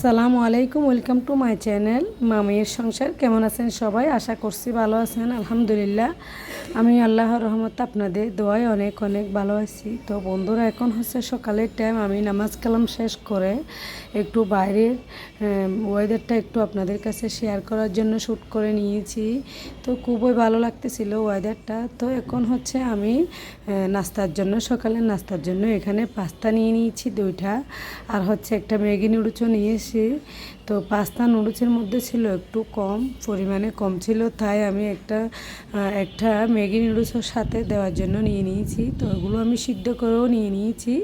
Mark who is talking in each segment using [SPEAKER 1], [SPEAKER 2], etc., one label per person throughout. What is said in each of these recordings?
[SPEAKER 1] সালামু আলাইকুম, welcome to my channel মামির সংসার। কেমন আছেন সবাই? আশা করছি ভালো আছেন, আলহামদুলিল্লাহ। আমি আল্লাহর রহমত আপনাদের দোয়ায় অনেক অনেক ভালো আছি। তো বন্ধুরা, এখন হচ্ছে সকালের টাইম আমি নামাজ কালাম শেষ করে একটু বাইরের ওয়েদারটা একটু আপনাদের কাছে শেয়ার করার জন্য শ্যুট করে নিয়েছি। তো খুবই ভালো লাগতেছিল ওয়েদারটা তো এখন হচ্ছে আমি নাস্তার জন্য, সকালের নাস্তার জন্য এখানে পাস্তা নিয়ে নিয়েছি দুইটা। আর হচ্ছে একটা ম্যাগি নুডলসও নিয়েছি তো পাস্তা নুডলসের মধ্যে ছিল একটু কম, পরিমাণে কম ছিল, তাই আমি একটা একটা ম্যাগি নুডলসের সাথে দেওয়ার জন্য নিয়ে নিয়েছি। তো ওগুলো আমি সিদ্ধ করেও নিয়ে নিয়েছি।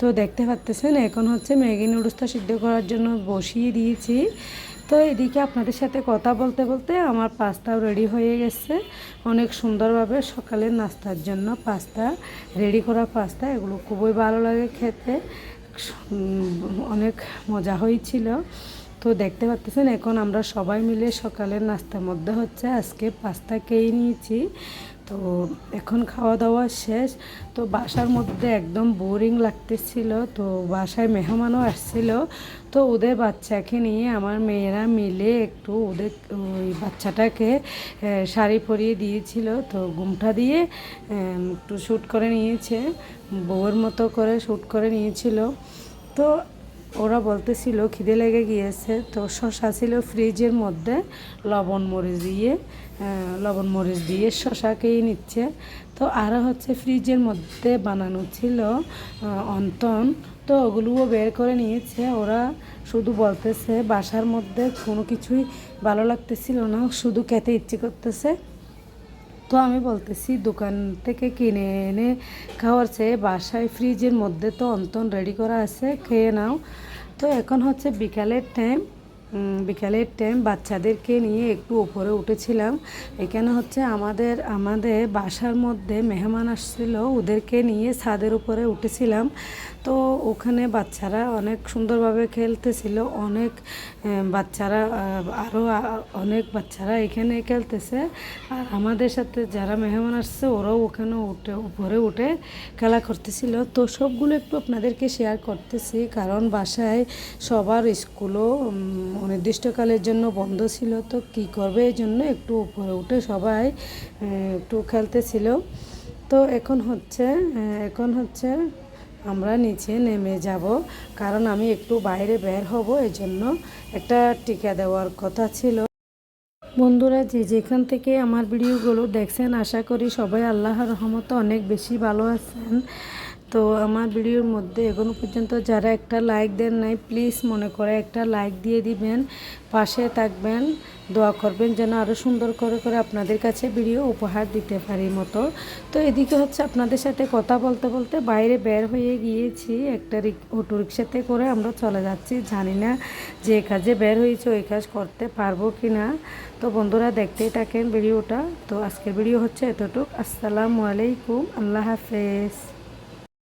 [SPEAKER 1] তো দেখতে পাচ্তেছেন, এখন হচ্ছে ম্যাগি নুডলসটা সিদ্ধ করার জন্য বসিয়ে দিয়েছি। তো এদিকে আপনাদের সাথে কথা বলতে বলতে আমার পাস্তাও রেডি হয়ে গেছে। অনেক সুন্দরভাবে সকালের নাস্তার জন্য পাস্তা, রেডি করা পাস্তা, এগুলো খুবই ভালো লাগে খেতে। অনেক মজা হয়েছিল। তো দেখতে পাচ্ছেন এখন আমরা সবাই মিলে সকালের নাস্তার মধ্যে হচ্ছে আজকে পাস্তা খেয়ে নিয়েছি। তো এখন খাওয়া দাওয়া শেষ। তো বাসার মধ্যে একদম বোরিং লাগতেছিল, তো বাসায় মেহমানও আসছিল। তো ওদের বাচ্চাকে নিয়ে আমার মেয়েরা মিলে একটু ওদের ওই বাচ্চাটাকে শাড়ি পরিয়ে দিয়েছিল। তো ঘুমটা দিয়ে একটু শ্যুট করে নিয়েছে, বউয়ের মতো করে শ্যুট করে নিয়েছিল। তো ওরা বলতেছিল, খিদে লেগে গিয়েছে। তো শশা ছিল ফ্রিজের মধ্যে, লবণ মরিচ দিয়ে লবণ মরিচ দিয়ে শশাকেই নিচ্ছে। তো আরও হচ্ছে ফ্রিজের মধ্যে বানানো ছিল অন্তন। তো ওগুলোও বের করে নিয়েছে। ওরা শুধু বলতেছে, বাসার মধ্যে কোনো কিছুই ভালো লাগতেছিল না, শুধু খেতে ইচ্ছে করতেছে। তো আমি বলতেছি, দোকান থেকে কিনে এনে খাওয়ার চেয়ে বাসায় ফ্রিজের মধ্যে তো অন্তন রেডি করা আছে, খেয়ে নাও। তো এখন হচ্ছে বিকালের টাইম বিকালের টাইম বাচ্চাদেরকে নিয়ে একটু উপরে উঠেছিলাম। এখানে হচ্ছে আমাদের আমাদের বাসার মধ্যে মেহমান আসছিল, ওদেরকে নিয়ে ছাদের উপরে উঠেছিলাম। তো ওখানে বাচ্চারা অনেক সুন্দরভাবে খেলতেছিল, অনেক বাচ্চারা আরও অনেক বাচ্চারা এখানে খেলতেছে। আর আমাদের সাথে যারা মেহমান আসছে, ওরাও ওখানে উঠে, উপরে উঠে খেলা করতেছিল। তো সবগুলো একটু আপনাদেরকে শেয়ার করতেছি, কারণ বাসায় সবার স্কুলও অনির্দিষ্টকালের জন্য বন্ধ ছিল, তো কি করবে এই জন্য একটু উপরে উঠে সবাই একটু খেলতেছিল। তো এখন হচ্ছে এখন হচ্ছে আমরা নিচে নেমে যাব, কারণ আমি একটু বাইরে বের হব, এই জন্য একটা টিকা দেওয়ার কথা ছিল। বন্ধুরা, যে যেখান থেকে আমার ভিডিওগুলো দেখছেন, আশা করি সবাই আল্লাহর রহমতে অনেক বেশি ভালো আছেন। তো আমার ভিডিওর মধ্যে এখনও পর্যন্ত যারা একটা লাইক দেন নাই প্লিজ মনে করে একটা লাইক দিয়ে দিবেন, পাশে থাকবেন, দোয়া করবেন যেন আরও সুন্দর করে করে আপনাদের কাছে ভিডিও উপহার দিতে পারি মতো। তো এদিকে হচ্ছে আপনাদের সাথে কথা বলতে বলতে বাইরে বের হয়ে গিয়েছি, একটা রিক- অটো রিক্সাতে করে আমরা চলে যাচ্ছি। জানি না যে কাজে বের হয়েছে, ওই কাজ করতে পারব কি না তো বন্ধুরা দেখতেই থাকেন ভিডিওটা। তো আজকের ভিডিও হচ্ছে এতটুকু। আসসালামু আলাইকুম। আল্লাহ হাফেজ।